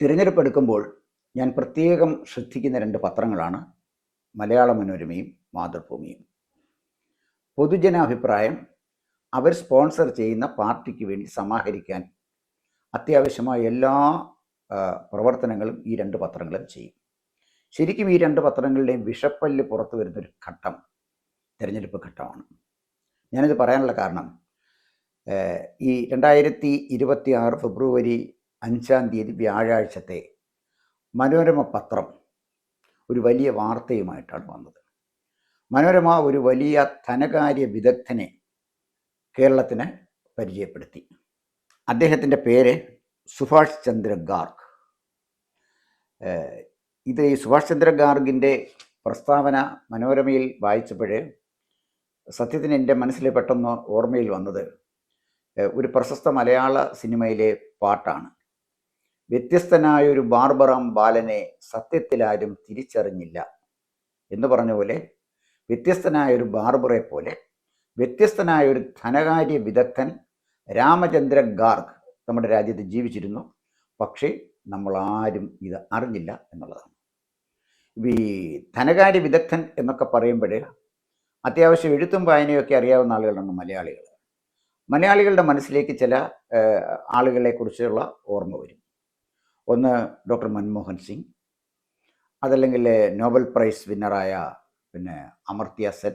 തിരഞ്ഞെടുപ്പ് എടുക്കുമ്പോൾ ഞാൻ പ്രത്യേകം ശ്രദ്ധിക്കുന്ന രണ്ട് പത്രങ്ങളാണ് മലയാള മനോരമയും മാതൃഭൂമിയും. പൊതുജനാഭിപ്രായം അവർ സ്പോൺസർ ചെയ്യുന്ന പാർട്ടിക്ക് വേണ്ടി സമാഹരിക്കാൻ അത്യാവശ്യമായ എല്ലാ പ്രവർത്തനങ്ങളും ഈ രണ്ട് പത്രങ്ങളും ചെയ്യും. ശരിക്കും ഈ രണ്ട് പത്രങ്ങളുടെയും വിഷപ്പല്ല് പുറത്തു വരുന്നൊരു ഘട്ടം തിരഞ്ഞെടുപ്പ് ഘട്ടമാണ്. ഞാനിത് പറയാനുള്ള കാരണം ഈ രണ്ടായിരത്തി ഇരുപത്തി ആറ് ഫെബ്രുവരി അഞ്ചാം തീയതി വ്യാഴാഴ്ചത്തെ മനോരമ പത്രം ഒരു വലിയ വാർത്തയുമായിട്ടാണ് വന്നത്. മനോരമ ഒരു വലിയ ധനകാര്യ വിദഗ്ധനെ കേരളത്തിന് പരിചയപ്പെടുത്തി. അദ്ദേഹത്തിന്റെ പേര് സുഭാഷ് ചന്ദ്ര ഗാർഗ്. ഇത് ഈ സുഭാഷ് ചന്ദ്ര ഗാർഗിന്റെ പ്രസ്താവന മനോരമയിൽ വായിച്ചപ്പോഴേ സത്യത്തിന് എന്റെ മനസ്സിൽ പെട്ടെന്ന് ഓർമ്മയിൽ വന്നത് ഒരു പ്രശസ്ത മലയാള സിനിമയിലെ പാട്ടാണ്. വ്യത്യസ്തനായ ഒരു ബാർബറാം ബാലനെ സത്യത്തിലാരും തിരിച്ചറിഞ്ഞില്ല. എന്ന് പറഞ്ഞ പോലെ വ്യത്യസ്തനായൊരു ബാർബറെ പോലെ വ്യത്യസ്തനായൊരു ധനകാര്യ വിദഗ്ധൻ രാമചന്ദ്ര ഗാർഗ് നമ്മുടെ രാജ്യത്ത് ജീവിച്ചിരുന്നു. പക്ഷേ നമ്മൾ ആരും ഇത് അറിഞ്ഞില്ല എന്നുള്ളതാണ്. ഈ ധനകാര്യ വിദഗ്ധൻ എന്നൊക്കെ പറയുമ്പോൾ അത്യാവശ്യം എഴുത്തും വായനയൊക്കെ അറിയാവുന്ന ആളുകളാണ് മലയാളികൾ. മലയാളികളുടെ മനസ്സിലേക്ക് ചില ആളുകളെ കുറിച്ചുള്ള ഓർമ്മ വരും. ഒന്ന് ഡോക്ടർ മൻമോഹൻ സിംഗ് അതല്ലെങ്കിൽ നോബൽ പ്രൈസ് വിന്നറായ പിന്നെ അമർത്യ സെൻ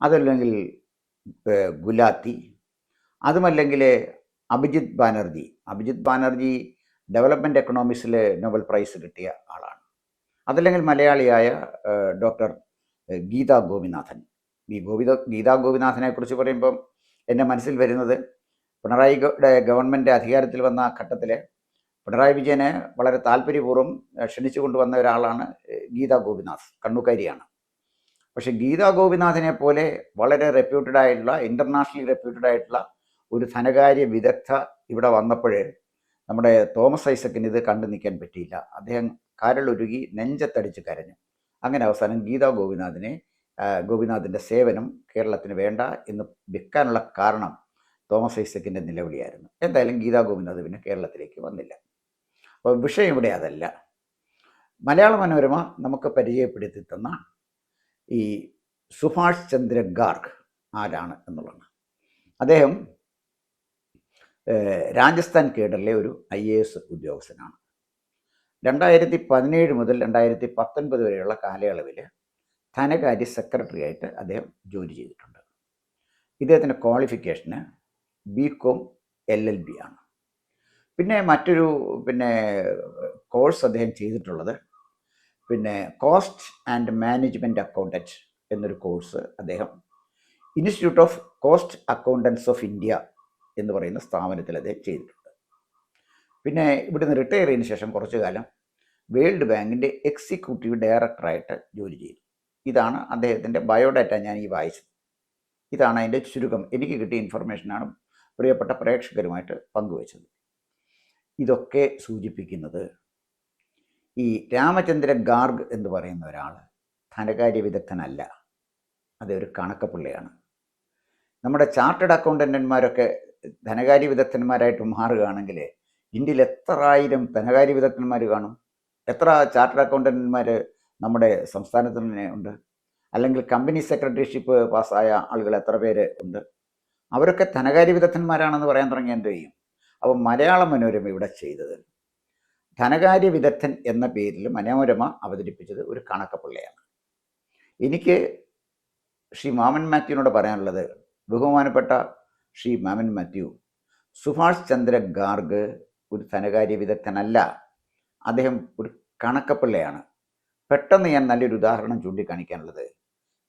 അതല്ലെങ്കിൽ ഗുലാത്തി അതുമല്ലെങ്കിൽ അഭിജിത് ബാനർജി. അഭിജിത് ബാനർജി ഡെവലപ്മെന്റ് എക്കണോമിക്സിൽ നോബൽ പ്രൈസ് കിട്ടിയ ആളാണ്. അതല്ലെങ്കിൽ മലയാളിയായ ഡോക്ടർ ഗീതാ ഗോപിനാഥൻ. ഈ ഗോപിത ഗീതാ ഗോപിനാഥനെ കുറിച്ച് പറയുമ്പം എന്റെ മനസ്സിൽ വരുന്നത് പിണറായി ഗവൺമെന്റ് അധികാരത്തിൽ വന്ന ഘട്ടത്തിൽ പിണറായി വിജയനെ വളരെ താല്പര്യപൂർവം ക്ഷണിച്ചു കൊണ്ടുവന്ന ഒരാളാണ് ഗീതാ ഗോപിനാഥ് കണ്ണുക്കാരിയാണ്. പക്ഷേ ഗീതാ ഗോപിനാഥിനെ പോലെ വളരെ റെപ്യൂട്ടഡ് ആയിട്ടുള്ള ഇന്റർനാഷണലി റെപ്യൂട്ടഡ് ആയിട്ടുള്ള ഒരു ധനകാര്യ വിദഗ്ധ ഇവിടെ വന്നപ്പോൾ നമ്മുടെ തോമസ് ഐസക്കിന് ഇത് കണ്ടു നിൽക്കാൻ പറ്റിയില്ല. അദ്ദേഹം കരളൊരുകി നെഞ്ചത്തടിച്ച് കരഞ്ഞു. അങ്ങനെ അവസാനം ഗീതാ ഗോപിനാഥിനെ ഗോപിനാഥിന്റെ സേവനം കേരളത്തിന് വേണ്ട എന്ന് വിൽക്കാനുള്ള കാരണം തോമസ് ഐസക്കിന്റെ നിലവിളിയായിരുന്നു. എന്തായാലും ഗീതാ ഗോപിനാഥ് പിന്നെ കേരളത്തിലേക്ക് വന്നില്ല. അപ്പോൾ വിഷയം ഇവിടെ അതല്ല. മലയാള മനോരമ നമുക്ക് പരിചയപ്പെടുത്തി തന്ന ഈ സുഭാഷ് ചന്ദ്ര ഗാർഗ് ആരാണ് എന്നുള്ളതാണ്. അദ്ദേഹം രാജസ്ഥാൻ കേഡറിലെ ഒരു ഐ എ എസ് ഉദ്യോഗസ്ഥനാണ്. രണ്ടായിരത്തി പതിനേഴ് മുതൽ രണ്ടായിരത്തി പത്തൊൻപത് വരെയുള്ള കാലയളവിൽ ധനകാര്യ സെക്രട്ടറി ആയിട്ട് അദ്ദേഹം ജോലി ചെയ്തിട്ടുണ്ട്. ഇദ്ദേഹത്തിന്റെ qualification B Com L L B ആണ്. പിന്നെ മറ്റൊരു പിന്നെ കോഴ്സ് അദ്ദേഹം ചെയ്തിട്ടുള്ളത്. പിന്നെ കോസ്റ്റ് ആൻഡ് മാനേജ്മെന്റ് അക്കൗണ്ടന്റ് എന്നൊരു കോഴ്സ് അദ്ദേഹം institute of cost accountants of India എന്ന് പറയുന്ന സ്ഥാപനത്തിൽ അദ്ദേഹം ചെയ്തിട്ടുണ്ട്. പിന്നെ ഇവിടുന്ന് റിട്ടയർ ചെയ്തതിന് ശേഷം കുറച്ചു കാലം വേൾഡ് ബാങ്കിന്റെ എക്സിക്യൂട്ടീവ് ഡയറക്ടറായിട്ട് ജോലി ചെയ്തു. ഇതാണ് അദ്ദേഹത്തിന്റെ ബയോഡാറ്റ ഞാൻ ഈ വായിച്ചത്. ഇതാണ് അതിന്റെ ചുരുക്കം. എനിക്ക് കിട്ടിയ ഇൻഫർമേഷനാണ് പ്രിയപ്പെട്ട പ്രേക്ഷകരുമായിട്ട് പങ്കുവച്ചത്. ഇതൊക്കെ സൂചിപ്പിക്കുന്നത്. ഈ രാമചന്ദ്ര ഗാർഗ് എന്ന് പറയുന്ന ഒരാൾ ധനകാര്യ വിദഗ്ധനല്ല. അതൊരു കണക്കപ്പിള്ളയാണ് നമ്മുടെ ചാർട്ടേഡ് അക്കൗണ്ടന്റന്മാരൊക്കെ ധനകാര്യ വിദഗ്ധന്മാരായിട്ട് മാറുകയാണെങ്കിൽ ഇന്ത്യയിൽ എത്ര ആയിരം ധനകാര്യ വിദഗ്ധന്മാർ കാണും? എത്ര ചാർട്ടേഡ് അക്കൗണ്ടന്റന്മാർ നമ്മുടെ സംസ്ഥാനത്ത് തന്നെ ഉണ്ട്? അല്ലെങ്കിൽ കമ്പനി സെക്രട്ടറിഷിപ്പ് പാസ്സായ ആളുകൾ എത്ര പേര് ഉണ്ട്? അവരൊക്കെ ധനകാര്യ വിദഗ്ധന്മാരാണെന്ന് പറയാൻ തുടങ്ങി എന്ത് ചെയ്യും? അപ്പോൾ മലയാള മനോരമ ഇവിടെ ചെയ്തത്. ധനകാര്യ വിദഗ്ധൻ എന്ന പേരിൽ മനോരമ അവതരിപ്പിച്ചത് ഒരു കണക്കപ്പിള്ളയാണ് എനിക്ക് ശ്രീ മാമൻ മാത്യുവിനോട് പറയാനുള്ളത് ബഹുമാനപ്പെട്ട ശ്രീ മാമൻ മാത്യു സുഭാഷ് ചന്ദ്ര ഗാർഗ് ഒരു ധനകാര്യ വിദഗ്ധനല്ല അദ്ദേഹം ഒരു കണക്കപ്പിള്ളയാണ് പെട്ടെന്ന് ഞാൻ നല്ലൊരു ഉദാഹരണം ചൂണ്ടിക്കാണിക്കാനുള്ളത്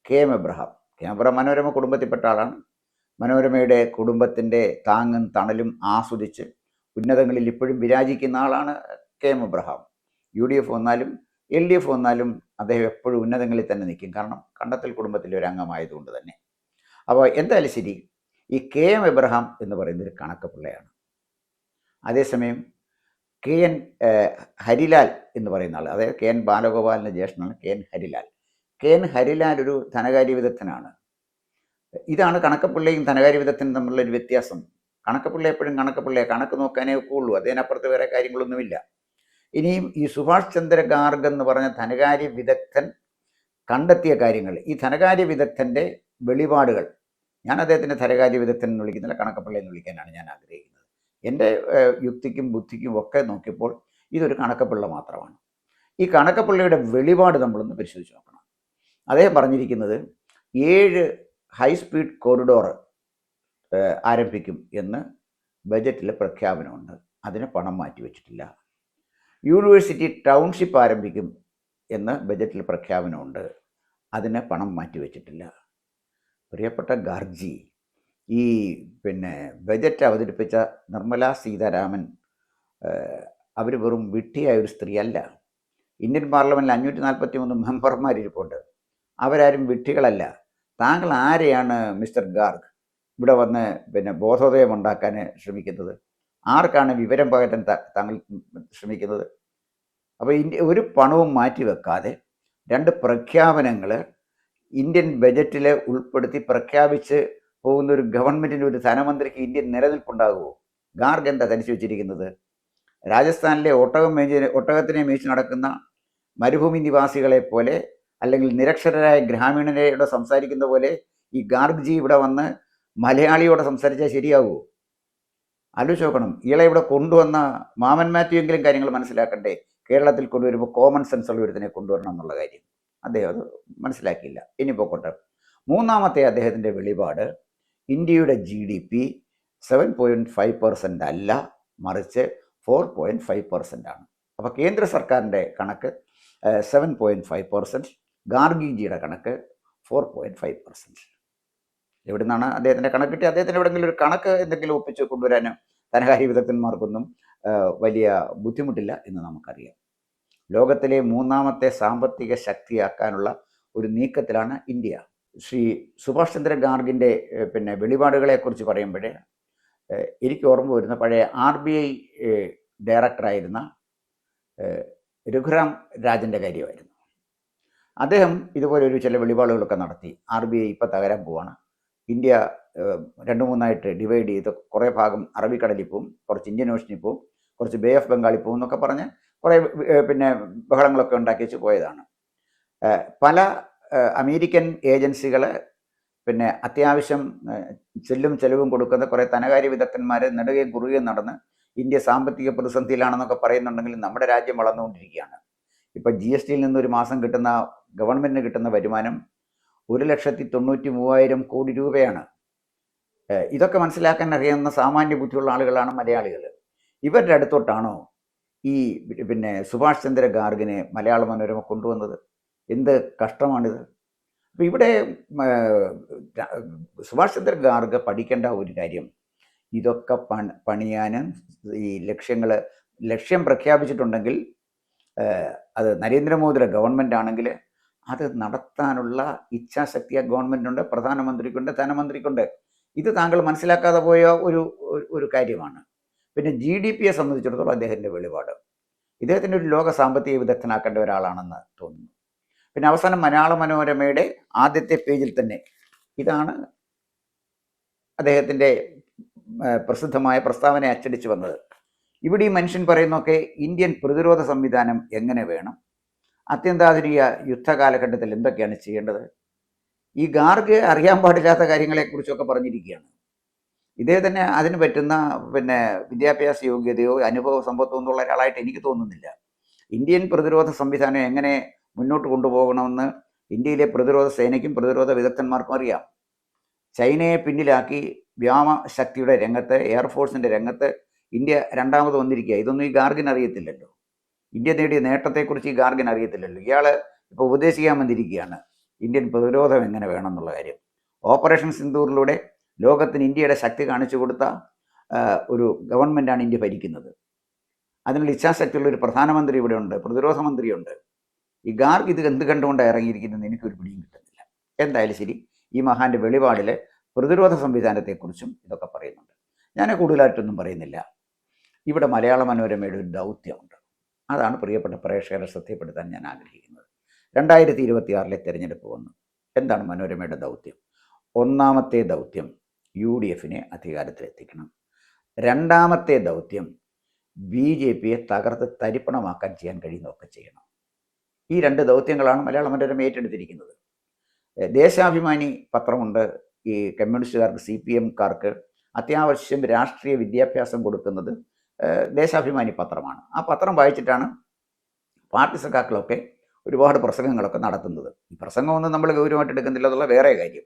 K M Abraham. K M Abraham Manorama കുടുംബത്തിൽപ്പെട്ട ആളാണ്. മനോരമയുടെ കുടുംബത്തിന്റെ താങ്ങും തണലും ആസ്വദിച്ച് ഉന്നതങ്ങളിൽ ഇപ്പോഴും വിരാജിക്കുന്ന ആളാണ് K M Abraham U D F വന്നാലും എൽ ഡി എഫ് വന്നാലും അദ്ദേഹം എപ്പോഴും ഉന്നതങ്ങളിൽ തന്നെ നിൽക്കും. കാരണം കണ്ടത്തിൽ കുടുംബത്തിലെ ഒരു അംഗമായതുകൊണ്ട് തന്നെ. അപ്പോൾ എന്തായാലും ശരി ഈ കെ എം എബ്രഹാം എന്ന് പറയുന്ന ഒരു കണക്ക് പിള്ളയാണ് അതേസമയം കെ എൻ ഹരിലാൽ എന്ന് പറയുന്ന ആൾ അതായത് കെ എൻ ബാലഗോപാലിന്റെ ജ്യേഷ്ഠനാണ് K N Harilal. K N Harilal ഒരു ധനകാര്യ വിദഗ്ധനാണ്. ഇതാണ് കണക്കപ്പിള്ളയും ധനകാര്യ വിദഗ്ധനും തമ്മിലുള്ള ഒരു വ്യത്യാസം. കണക്കപ്പിള്ള എപ്പോഴും കണക്കപ്പിള്ളയെ. കണക്ക് നോക്കാനേ ഒക്കെ ഉള്ളൂ അതിനപ്പുറത്ത് വേറെ കാര്യങ്ങളൊന്നുമില്ല. ഇനിയും ഈ സുഭാഷ് ചന്ദ്ര ഗാർഗ് എന്ന് പറഞ്ഞ ധനകാര്യ വിദഗ്ധൻ കണ്ടെത്തിയ കാര്യങ്ങൾ ഈ ധനകാര്യ വിദഗ്ധന്റെ വെളിപാടുകൾ ഞാൻ അദ്ദേഹത്തിന്റെ ധനകാര്യ വിദഗ്ധൻ എന്ന് വിളിക്കുന്നില്ല കണക്കപ്പിള്ളയെന്ന് വിളിക്കാനാണ് ഞാൻ ആഗ്രഹിക്കുന്നത്. എന്റെ യുക്തിക്കും ബുദ്ധിക്കും ഒക്കെ നോക്കിയപ്പോൾ ഇതൊരു കണക്കപ്പിള്ള മാത്രമാണ്. ഈ കണക്കപ്പിള്ളയുടെ വെളിപാട് നമ്മളൊന്ന് പരിശോധിച്ച് നോക്കണം. അദ്ദേഹം പറഞ്ഞിരിക്കുന്നത് ഏഴ് ഹൈ സ്പീഡ് കോറിഡോർ ആരംഭിക്കും എന്ന് ബജറ്റിൽ പ്രഖ്യാപനമുണ്ട്. അതിന് പണം മാറ്റിവെച്ചിട്ടില്ല യൂണിവേഴ്സിറ്റി ടൗൺഷിപ്പ് ആരംഭിക്കും എന്ന് ബജറ്റിൽ പ്രഖ്യാപനമുണ്ട്. അതിന് പണം മാറ്റിവെച്ചിട്ടില്ല പ്രിയപ്പെട്ട ഗാർജി ഈ പിന്നെ ബജറ്റ് അവതരിപ്പിച്ച നിർമ്മല സീതാരാമൻ അവർ വെറും വിട്ടിയായ ഒരു സ്ത്രീയല്ല. ഇന്ത്യൻ പാർലമെന്റിൽ അഞ്ഞൂറ്റി നാൽപ്പത്തി മൂന്ന് മെമ്പർമാരിപ്പോണ്ട് അവരാരും വിട്ടികളല്ല. താങ്കൾ ആരെയാണ് മിസ്റ്റർ ഗാർഗ്? ഇവിടെ വന്ന് പിന്നെ ബോധോദയം ഉണ്ടാക്കാൻ ശ്രമിക്കുന്നത്. ആർക്കാണ് വിവരം പകരാൻ താങ്കൾ ശ്രമിക്കുന്നത്? അപ്പോൾ ഇന്ത്യ ഒരു പണവും മാറ്റി വെക്കാതെ രണ്ട് പ്രഖ്യാപനങ്ങൾ ഇന്ത്യൻ ബജറ്റിൽ ഉൾപ്പെടുത്തി പ്രഖ്യാപിച്ച് പോകുന്ന ഒരു ഗവൺമെന്റിന്റെ ഒരു ധനമന്ത്രിക്ക് ഇന്ത്യൻ നിലനിൽപ്പുണ്ടാകുമോ? ഗാർഗ് എന്താ ധരിച്ചു വെച്ചിരിക്കുന്നത്? രാജസ്ഥാനിലെ ഒട്ടകം മേഞ്ച് ഒട്ടകത്തിനെ മേച്ച് നടക്കുന്ന മരുഭൂമി നിവാസികളെ പോലെ അല്ലെങ്കിൽ നിരക്ഷരരായ ഗ്രാമീണരോട് സംസാരിക്കുന്ന പോലെ ഈ ഗാർഗ്ജി ഇവിടെ വന്ന് മലയാളിയോട് സംസാരിച്ചാൽ ശരിയാവുമോ ആലോചിച്ച് നോക്കണം. ഇയാളെ ഇവിടെ കൊണ്ടുവന്ന മാമൻ മാത്യു എങ്കിലും കാര്യങ്ങൾ മനസ്സിലാക്കണ്ടേ? കേരളത്തിൽ കൊണ്ടുവരുമ്പോൾ കോമൺ സെൻസ് ഉള്ള ഒരുത്തിനെ കൊണ്ടുവരണം എന്നുള്ള കാര്യം. അദ്ദേഹം അത് മനസ്സിലാക്കിയില്ല. ഇനി പോക്കോട്ടെ. മൂന്നാമത്തെ അദ്ദേഹത്തിന്റെ വെളിപാട് ഇന്ത്യയുടെ G D P seven point five percent അല്ല മറിച്ച് ഫോർ പോയിന്റ് ഫൈവ് പെർസെന്റ് ആണ്. അപ്പോൾ കേന്ദ്ര സർക്കാരിന്റെ കണക്ക് സെവൻ പോയിന്റ് ഫൈവ് പെർസെന്റ് ഗാർഗിജിയുടെ കണക്ക് ഫോർ പോയിന്റ് ഫൈവ് പെർസെന്റ് എവിടെ നിന്നാണ് അദ്ദേഹത്തിന്റെ കണക്ക് കിട്ടി അദ്ദേഹത്തിന് എവിടെയെങ്കിലും ഒരു കണക്ക് എന്തെങ്കിലും ഒപ്പിച്ച് കൊണ്ടുവരാൻ ധനകാര്യ വിദഗ്ധന്മാർക്കൊന്നും വലിയ ബുദ്ധിമുട്ടില്ല എന്ന് നമുക്കറിയാം. ലോകത്തിലെ മൂന്നാമത്തെ സാമ്പത്തിക ശക്തിയാക്കാനുള്ള ഒരു നീക്കത്തിലാണ് ഇന്ത്യ. ശ്രീ സുഭാഷ് ചന്ദ്ര ഗാർഗിന്റെ പിന്നെ വെളിപാടുകളെക്കുറിച്ച് പറയുമ്പോഴേ ഏഹ്, എനിക്ക് ഓർമ്മ വരുന്ന പഴയ ആർ ബി ഐ ഡയറക്ടറായിരുന്ന രഘുറാം രാജന്റെ കാര്യമായിരുന്നു. അദ്ദേഹം ഇതുപോലെ ഒരു ചില വെളിപാടുകളൊക്കെ നടത്തി. ആർ ബി ഐ ഇപ്പം തകരാൻ പോവാണ്. ഇന്ത്യ രണ്ട് മൂന്നായിട്ട് ഡിവൈഡ് ചെയ്ത് കുറേ ഭാഗം അറബിക്കടലിൽ പോവും കുറച്ച് ഇന്ത്യൻ ഓഷനിൽ പോവും കുറച്ച് ബേ ഓഫ് ബംഗാളിൽ പോവും എന്നൊക്കെ പറഞ്ഞ് കുറേ പിന്നെ ബഹളങ്ങളൊക്കെ ഉണ്ടാക്കി വെച്ച് പോയതാണ്. പല അമേരിക്കൻ ഏജൻസികൾ പിന്നെ അത്യാവശ്യം ചെല്ലും ചെലവും കൊടുക്കുന്ന കുറേ ധനകാര്യ വിദഗ്ധന്മാർ നെടുകയും കുറുകയും നടന്ന് ഇന്ത്യ സാമ്പത്തിക പ്രതിസന്ധിയിലാണെന്നൊക്കെ പറയുന്നുണ്ടെങ്കിൽ നമ്മുടെ രാജ്യം വളർന്നുകൊണ്ടിരിക്കുകയാണ്. ഇപ്പം ജി എസ് ടിയിൽ നിന്ന് ഒരു മാസം കിട്ടുന്ന ഗവൺമെന്റിന് കിട്ടുന്ന വരുമാനം ഒരു ലക്ഷത്തി തൊണ്ണൂറ്റി മൂവായിരം കോടി രൂപയാണ്. ഇതൊക്കെ മനസ്സിലാക്കാൻ അറിയാവുന്ന സാമാന്യ ബുദ്ധിയുള്ള ആളുകളാണ് മലയാളികൾ ഇവരുടെ അടുത്തോട്ടാണോ ഈ പിന്നെ സുഭാഷ് ചന്ദ്ര ഗാർഗിനെ മലയാള മനോരമ കൊണ്ടുവന്നത്? എന്ത് കഷ്ടമാണിത്? അപ്പം ഇവിടെ സുഭാഷ് ചന്ദ്ര ഗാർഗ് പഠിക്കേണ്ട ഒരു കാര്യം ഇതൊക്കെ പണ പണിയാനും ഈ ലക്ഷ്യങ്ങൾ ലക്ഷ്യം പ്രഖ്യാപിച്ചിട്ടുണ്ടെങ്കിൽ അത് നരേന്ദ്രമോദിയുടെ ഗവൺമെന്റ് ആണെങ്കിൽ അത് നടത്താനുള്ള ഇച്ഛാശക്തി ആ ഗവൺമെന്റുണ്ട് പ്രധാനമന്ത്രിക്കുണ്ട് ധനമന്ത്രിക്കുണ്ട്. ഇത് താങ്കൾ മനസ്സിലാക്കാതെ പോയ ഒരു ഒരു- കാര്യമാണ്. പിന്നെ ജി ഡി പിയെ സംബന്ധിച്ചിടത്തോളം അദ്ദേഹത്തിന്റെ വെളിപാട്. ഇദ്ദേഹത്തിന്റെ ഒരു ലോക സാമ്പത്തിക വിദഗ്ധനാക്കേണ്ട ഒരാളാണെന്ന് തോന്നുന്നു. പിന്നെ അവസാനം മലയാള മനോരമയുടെ ആദ്യത്തെ പേജിൽ തന്നെ ഇതാണ് അദ്ദേഹത്തിന്റെ പ്രസിദ്ധമായ പ്രസ്താവന അച്ചടിച്ചു വന്നത്. ഇവിടെ ഈ മനുഷ്യൻ പറയുന്നൊക്കെ ഇന്ത്യൻ പ്രതിരോധ സംവിധാനം എങ്ങനെ വേണം? അത്യന്താധുനിക യുദ്ധകാലഘട്ടത്തിൽ എന്തൊക്കെയാണ് ചെയ്യേണ്ടത്? ഈ ഗാർഗ് അറിയാൻ പാടില്ലാത്ത കാര്യങ്ങളെക്കുറിച്ചൊക്കെ പറഞ്ഞിരിക്കുകയാണ്. ഇതേ തന്നെ അതിന് പറ്റുന്ന പിന്നെ വിദ്യാഭ്യാസ യോഗ്യതയോ അനുഭവ സമ്പത്തോ എന്നുള്ള ഒരാളായിട്ട് എനിക്ക് തോന്നുന്നില്ല. ഇന്ത്യൻ പ്രതിരോധ സംവിധാനം എങ്ങനെ മുന്നോട്ട് കൊണ്ടുപോകണമെന്ന് ഇന്ത്യയിലെ പ്രതിരോധ സേനയ്ക്കും പ്രതിരോധ വിദഗ്ധന്മാർക്കും അറിയാം. ചൈനയെ പിന്നിലാക്കി വ്യോമ ശക്തിയുടെ രംഗത്ത് എയർഫോഴ്സിന്റെ രംഗത്ത് ഇന്ത്യ രണ്ടാമത് വന്നിരിക്കുക. ഇതൊന്നും ഈ ഗാർഗിൻ അറിയത്തില്ലല്ലോ. ഇന്ത്യ നേടിയ നേട്ടത്തെക്കുറിച്ച് ഈ ഗാർഗിൻ അറിയത്തില്ലല്ലോ. ഇയാൾ ഇപ്പോൾ ഉപദേശിക്കാൻ വന്നിരിക്കുകയാണ്. ഇന്ത്യൻ പ്രതിരോധം എങ്ങനെ വേണം എന്നുള്ള കാര്യം. ഓപ്പറേഷൻ സിന്ദൂറിലൂടെ ലോകത്തിന് ഇന്ത്യയുടെ ശക്തി കാണിച്ചു കൊടുത്ത ഒരു ഗവൺമെന്റാണ് ഇന്ത്യ ഭരിക്കുന്നത്. അതിനുള്ള ഇച്ഛാശക്തിയുള്ള ഒരു പ്രധാനമന്ത്രി ഇവിടെ ഉണ്ട് പ്രതിരോധ മന്ത്രിയുണ്ട്. ഈ ഗാർഗ് ഇത് എന്ത് കണ്ടുകൊണ്ടാണ് ഇറങ്ങിയിരിക്കുന്നത് എനിക്കൊരു പിടിയും കിട്ടുന്നില്ല. എന്തായാലും ശരി ഈ മഹാന്റെ വെളിപാടിലെ പ്രതിരോധ സംവിധാനത്തെക്കുറിച്ചും ഇതൊക്കെ പറയുന്നുണ്ട്. ഞാൻ കൂടുതലായിട്ടൊന്നും പറയുന്നില്ല. ഇവിടെ മലയാള മനോരമയുടെ ഒരു ദൗത്യമുണ്ട്. അതാണ് പ്രിയപ്പെട്ട പ്രേക്ഷകരെ ശ്രദ്ധപ്പെടുത്താൻ ഞാൻ ആഗ്രഹിക്കുന്നത്. രണ്ടായിരത്തി ഇരുപത്തി ആറിലെ തെരഞ്ഞെടുപ്പ് വന്നു. എന്താണ് മനോരമയുടെ ദൗത്യം? ഒന്നാമത്തെ ദൗത്യം യു ഡി എഫിനെ അധികാരത്തിലെത്തിക്കണം. രണ്ടാമത്തെ ദൗത്യം ബി ജെ പിയെ തകർത്ത് തരിപ്പണമാക്കാൻ ചെയ്യാൻ കഴിയുന്നതൊക്കെ ചെയ്യണം. ഈ രണ്ട് ദൗത്യങ്ങളാണ് മലയാള മനോരമ ഏറ്റെടുത്തിരിക്കുന്നത്. ദേശാഭിമാനി പത്രമുണ്ട്. ഈ കമ്മ്യൂണിസ്റ്റുകാർക്ക് സി പി എംകാർക്ക് അത്യാവശ്യം രാഷ്ട്രീയ വിദ്യാഭ്യാസം കൊടുക്കുന്നത് ദേശാഭിമാനി പത്രമാണ്. ആ പത്രം വായിച്ചിട്ടാണ് പാർട്ടി സഖാക്കളൊക്കെ ഒരുപാട് പ്രസംഗങ്ങളൊക്കെ നടത്തുന്നത്. ഈ പ്രസംഗമൊന്നും നമ്മൾ ഗൗരവമായിട്ട് എടുക്കുന്നില്ല എന്നുള്ള വേറെ കാര്യം.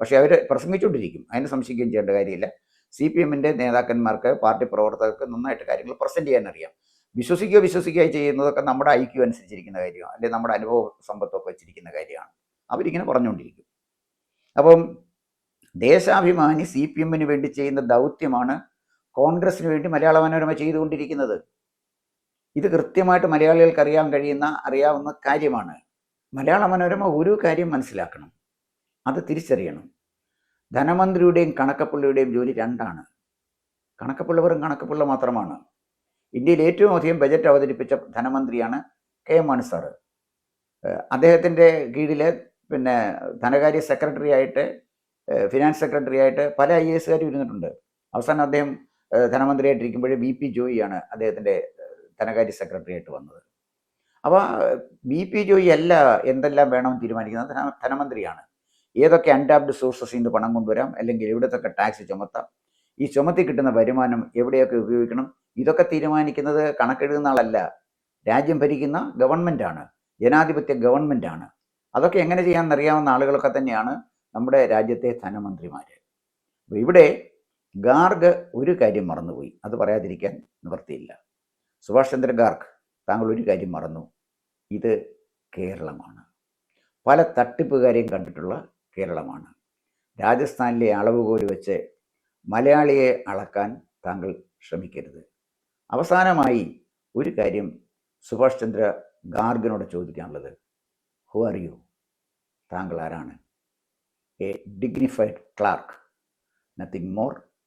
പക്ഷേ അവർ പ്രസംഗിച്ചുകൊണ്ടിരിക്കും. അതിന് സംശയിക്കുകയും ചെയ്യേണ്ട കാര്യമില്ല. സി പി എമ്മിന്റെ നേതാക്കന്മാർക്ക് പാർട്ടി പ്രവർത്തകർക്ക് നന്നായിട്ട് കാര്യങ്ങൾ പ്രസന്റ് ചെയ്യാൻ അറിയാം. വിശ്വസിക്കുകയോ വിശ്വസിക്കുകയോ ചെയ്യുന്നതൊക്കെ നമ്മുടെ ഐക്യു അനുസരിച്ചിരിക്കുന്ന കാര്യമാണ്. അല്ലെങ്കിൽ നമ്മുടെ അനുഭവ സമ്പത്തൊക്കെ വെച്ചിരിക്കുന്ന കാര്യമാണ്. അവരിങ്ങനെ പറഞ്ഞുകൊണ്ടിരിക്കും. അപ്പം ദേശാഭിമാനി സി പി എമ്മിന് വേണ്ടി ചെയ്യുന്ന ദൗത്യമാണ് കോൺഗ്രസിന് വേണ്ടി മലയാള മനോരമ ചെയ്തുകൊണ്ടിരിക്കുന്നത്. ഇത് കൃത്യമായിട്ട് മലയാളികൾക്ക് അറിയാൻ കഴിയുന്ന അറിയാവുന്ന കാര്യമാണ്. മലയാള മനോരമ ഒരു കാര്യം മനസ്സിലാക്കണം. അത് തിരിച്ചറിയണം. ധനമന്ത്രിയുടെയും കണക്കപ്പുള്ളിയുടെയും ജോലി രണ്ടാണ്. കണക്കപ്പുള്ള വെറും കണക്കപ്പുള്ള മാത്രമാണ്. ഇന്ത്യയിൽ ഏറ്റവും അധികം ബജറ്റ് അവതരിപ്പിച്ച ധനമന്ത്രിയാണ് കെ എം മാണി സാറ്. അദ്ദേഹത്തിന്റെ കീഴിൽ പിന്നെ ധനകാര്യ സെക്രട്ടറി ആയിട്ട് ഫിനാൻസ് സെക്രട്ടറി ആയിട്ട് പല ഐ എസുകാരും ഇരുന്നിട്ടുണ്ട്. അവസാനം അദ്ദേഹം ധനമന്ത്രിയായിട്ടിരിക്കുമ്പോഴേ ബി പി ജോയിയാണ് അദ്ദേഹത്തിന്റെ ധനകാര്യ സെക്രട്ടറി ആയിട്ട് വന്നത്. അപ്പോൾ ബി പി ജോയി അല്ല എന്തെല്ലാം വേണമെന്ന് തീരുമാനിക്കുന്നത്? ധന ധനമന്ത്രിയാണ്. ഏതൊക്കെ അൺടാപ്ഡ് സോഴ്സസിൽ നിന്ന് പണം കൊണ്ടുവരാം? അല്ലെങ്കിൽ എവിടത്തൊക്കെ ടാക്സ് ചുമത്താം? ഈ ചുമത്തി കിട്ടുന്ന വരുമാനം എവിടെയൊക്കെ ഉപയോഗിക്കണം? ഇതൊക്കെ തീരുമാനിക്കുന്നത് കണക്കെഴുതുന്ന ആളല്ല. രാജ്യം ഭരിക്കുന്ന ഗവൺമെന്റാണ് ജനാധിപത്യ ഗവൺമെന്റാണ് അതൊക്കെ എങ്ങനെ ചെയ്യാമെന്ന് അറിയാവുന്ന ആളുകളൊക്കെ തന്നെയാണ് നമ്മുടെ രാജ്യത്തെ ധനമന്ത്രിമാർ ഇവിടെ ഗാർഗ് ഒരു കാര്യം മറന്നുപോയി. അത് പറയാതിരിക്കാൻ നിവൃത്തിയില്ല. സുഭാഷ് ചന്ദ്ര ഗാർഗ് താങ്കൾ ഒരു കാര്യം മറന്നു. ഇത് കേരളമാണ്. പല തട്ടിപ്പുകാരെയും കണ്ടിട്ടുള്ള കേരളമാണ്. രാജസ്ഥാനിലെ അളവുകോൽ വെച്ച് മലയാളിയെ അളക്കാൻ താങ്കൾ ശ്രമിക്കരുത്. അവസാനമായി ഒരു കാര്യം സുഭാഷ് ചന്ദ്ര ഗാർഗിനോട് ചോദിക്കാനുള്ളത്. ഹു ആർ യു താങ്കൾ ആരാണ്? A dignified clerk nothing more